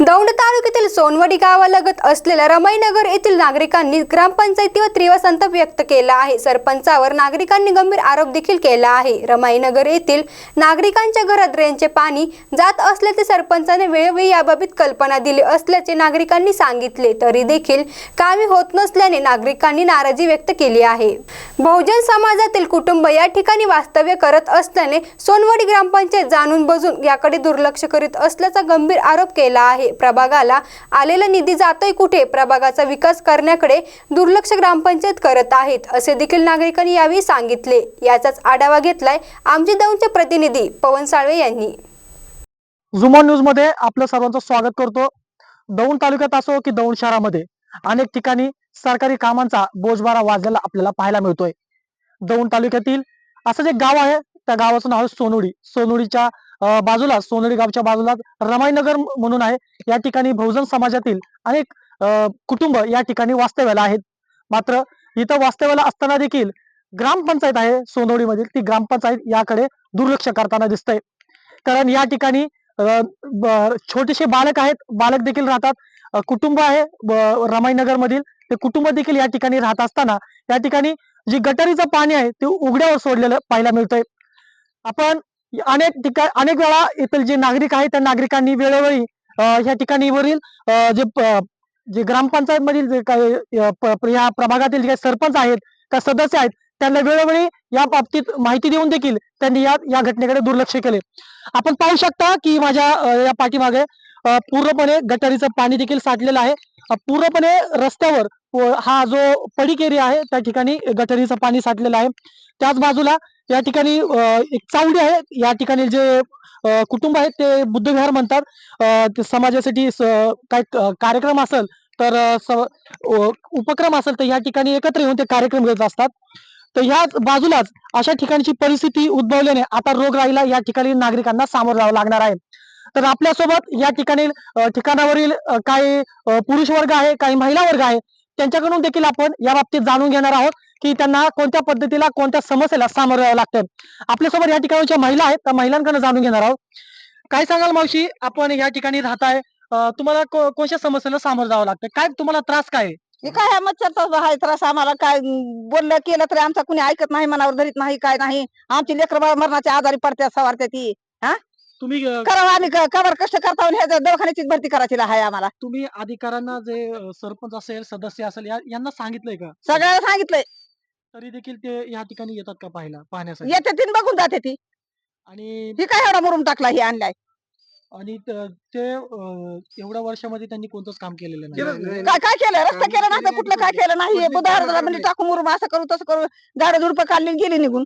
दौंड तालुक्यातील सोनवडी गावालगत असलेल्या रमाईनगर येथील नागरिकांनी ग्रामपंचायतीवर तीव्र संताप व्यक्त केला आहे. सरपंचावर नागरिकांनी गंभीर आरोप देखील केला आहे. रमाईनगर येथील नागरिकांच्या घरात ड्रेनचे पाणी जात असल्याचे सरपंचाने वेळोवेळी याबाबत कल्पना दिली असल्याचे नागरिकांनी सांगितले. तरी देखील कामे होत नसल्याने नागरिकांनी नाराजी व्यक्त केली आहे. बहुजन समाजातील कुटुंब या ठिकाणी वास्तव्य करत असल्याने सोनवडी ग्रामपंचायत जाणून बजून याकडे दुर्लक्ष करीत असल्याचा गंभीर आरोप केला आहे. प्रभागाला आलेला निधी जातोय कुठे? प्रभागाचा विकास करण्याकडे दुर्लक्ष ग्रामपंचायत करत आहेत असे देखील नागरिकांनी यावेळी सांगितले. याचाच आढावा घेतलाय आमचे दौंडचे प्रतिनिधी पवन साळवे यांनी. झुमॉन न्यूजमध्ये आपलं सर्वांचं स्वागत करतो. दौंड तालुक्यात असो की दौंड शहरामध्ये अनेक ठिकाणी सरकारी कामांचा बोजवारा वाजलेला आपल्याला पाहायला मिळतोय. दौंड तालुक्यातील असं जे गाव आहे त्या गावाचं नाव आहे सोनोडी. सोनोडीच्या बाजूला सोनोडी गावच्या बाजूला रमाईनगर म्हणून आहे. या ठिकाणी बहुजन समाजातील अनेक अं, कुटुंब या ठिकाणी वास्तव्याला आहेत. मात्र इथं वास्तव्याला असताना देखील ग्रामपंचायत आहे सोनोडीमधील. ती ग्रामपंचायत याकडे दुर्लक्ष करताना दिसतंय. कारण या ठिकाणी छोटेसे बालक आहेत. बालक देखील राहतात. कुटुंब आहे रमाईनगर मधील ते कुटुंब देखील या ठिकाणी राहत असताना या ठिकाणी जी गटारीचं पाणी आहे ते उघड्यावर सोडलेलं पाहायला मिळतंय. आपण अनेक ठिकाण अनेक वेळा येथील जे नागरिक आहेत त्या नागरिकांनी वेळोवेळी या ठिकाणी वरील जे जे ग्रामपंचायत मधील जे काही या प्रभागातील जे काही सरपंच आहेत त्या सदस्य आहेत त्यांना वेळोवेळी या बाबतीत माहिती देऊन देखील त्यांनी या या घटनेकडे दुर्लक्ष केले. आपण पाहू शकता की माझ्या या पाठीमागे पूर्णपणे गटारीचं पाणी देखील साठलेलं आहे. पूर्णपणे रस्त्यावर हा जो पडिकेरी आहे त्या ठिकाणी गटरीचं पाणी साठलेलं आहे. त्याच बाजूला या ठिकाणी एक चावडी आहे. या ठिकाणी जे कुटुंब आहेत ते बुद्धविहार म्हणतात. समाजासाठी काय कार्यक्रम असेल तर उपक्रम असेल तर या ठिकाणी एकत्र येऊन ते कार्यक्रम घेत असतात. तर ह्याच बाजूलाच अशा ठिकाणची परिस्थिती उद्भवल्याने आता रोगराईला या ठिकाणी नागरिकांना सामोरं जावं लागणार आहे. तर आपल्यासोबत या ठिकाणी ठिकाणावरील काही पुरुष वर्ग आहे काही महिला वर्ग आहे. त्यांच्याकडून देखील आपण या बाबतीत जाणून घेणार आहोत की त्यांना कोणत्या पद्धतीला कोणत्या समस्येला सामोरं जावं लागतं. आपल्यासोबत या ठिकाणच्या महिला आहेत त्या महिलांकडून जाणून घेणार आहोत. काय सांगाल मावशी? आपण या ठिकाणी राहताय. तुम्हाला कोणत्या समस्येला सामोरं जावं लागतं? काय तुम्हाला त्रास काय हे काय मच्छरचा आहे त्रास आम्हाला काय बोललं केलं तरी आमचा कुणी ऐकत नाही मनावर धरीत नाही काय नाही. आमची लेकर मरणाच्या आजारी पडत्या सवारत्या ती हा? तुम्ही अ, करावं आम्ही क- कष्ट करता ह्या दवाखान्याचीच भरती करायची आहे आम्हाला. तुम्ही अधिकाऱ्यांना जे अ, सरपंच असेल सदस्य असेल या- यांना सांगितलंय का? सगळ्याला सांगितलंय. तरी देखील ते या ठिकाणी येतात का पाहायला पाहण्यासाठी? येते तीन बघून जाते ती. आणि ही काय एवढा मुरुम टाकला ही आणलाय? आणि त- ते अ, एवढ्या वर्षामध्ये त्यांनी कोणतंच काम केलेलं नाही. काय काय केलं? रस्ता केला नाही तर कुठलं काय केलं नाही? म्हणजे टाकून मुरुम असं करू तसं करू झाडं झुडपं काढली आणि गेली निघून.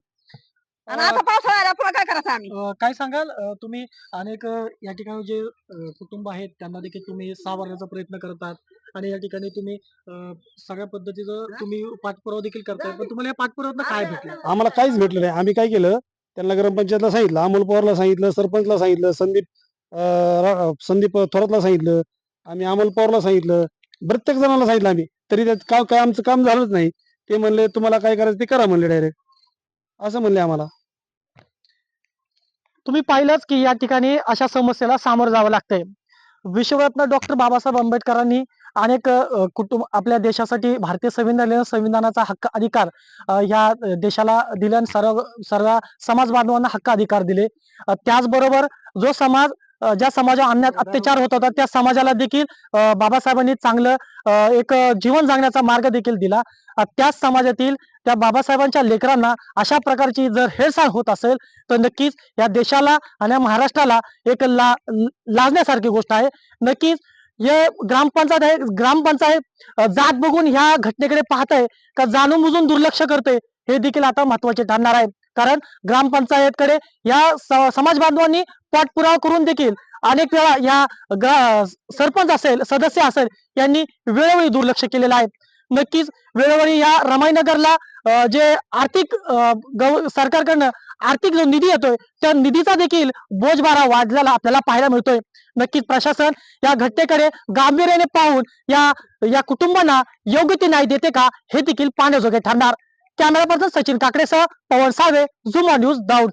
आणि आता पावसाळा आला पुन्हा काय करायचं आम्ही? अ, काय सांगाल? अ, तुम्ही अनेक अ, या ठिकाणी जे अ, कुटुंब आहेत त्यांना देखील तुम्ही सावरण्याचा प्रयत्न करतात. आणि या ठिकाणी तुम्ही अ, सगळ्या पद्धतीचं तुम्ही पाठपुरावा देखील करताय. पण तुम्हाला या पाठपुराव्यातनं काय भेटलं? आम्हाला काहीच भेटलं नाही. आम्ही काय केलं? त्यांना ग्रामपंचायतला सांगितलं अमोल पवारला सांगितलं सरपंचला सांगितलं संदीप अं, रा- संदीप थोरातला सांगितलं आम्ही अमोल पवारला सांगितलं. प्रत्येक जणाला सांगितलं आम्ही. तरी त्यात काय काय आमचं काम झालंच नाही. ते म्हणले तुम्हाला काय करायचं ते करा म्हणले डायरेक्ट. असं म्हणले आम्हाला. तुम्ही पाहिलंच की या ठिकाणी अशा समस्येला सामोरं जावं लागतंय. विश्वरत्न डॉक्टर बाबासाहेब आंबेडकरांनी अनेक कुटुंब आपल्या देशासाठी भारतीय संविधान संविधानाचा हक्क अधिकार ह्या या देशाला दिल्यान आणि सर्व सर्व समाज बांधवांना हक्क अधिकार दिले. त्याचबरोबर जो समाज ज्या समाजावर अन्यात अत्याचार होत होता त्या समाजाला देखील बाबासाहेबांनी चांगलं एक जीवन जगण्याचा मार्ग देखील दिला. त्याच समाजातील त्या बाबासाहेबांच्या लेकरांना अशा प्रकारची जर हेळसाळ होत असेल तर नक्कीच या देशाला आणि या महाराष्ट्राला एक ला लाजण्यासारखी गोष्ट आहे. नक्कीच हे ग्रामपंचायत आहे ग्रामपंचायत जात बघून ह्या घटनेकडे पाहत आहे का जाणून बुजून दुर्लक्ष करते हे देखील आता महत्त्वाचे ठरणार आहे. कारण ग्रामपंचायतकडे या स- समाज बांधवांनी पाठपुरावा करून देखील अनेक वेळा या सरपंच असेल सदस्य असेल यांनी वेळोवेळी दुर्लक्ष केलेलं आहे. नक्कीच वेळोवेळी या रमाईनगरला जे आर्थिक सरकारकडनं आर्थिक जो निधी येतोय त्या निधीचा देखील बोजबारा वाढलेला आपल्याला पाहायला मिळतोय. नक्कीच प्रशासन या घटनेकडे गांभीर्याने पाहून या या कुटुंबांना योग्य ती न्याय देते का हे देखील पाहण्याजोगे ठरणार. कॅमेरा पर्सन सचिन काकडेसह पवन सावे झुमा न्यूज दाऊद.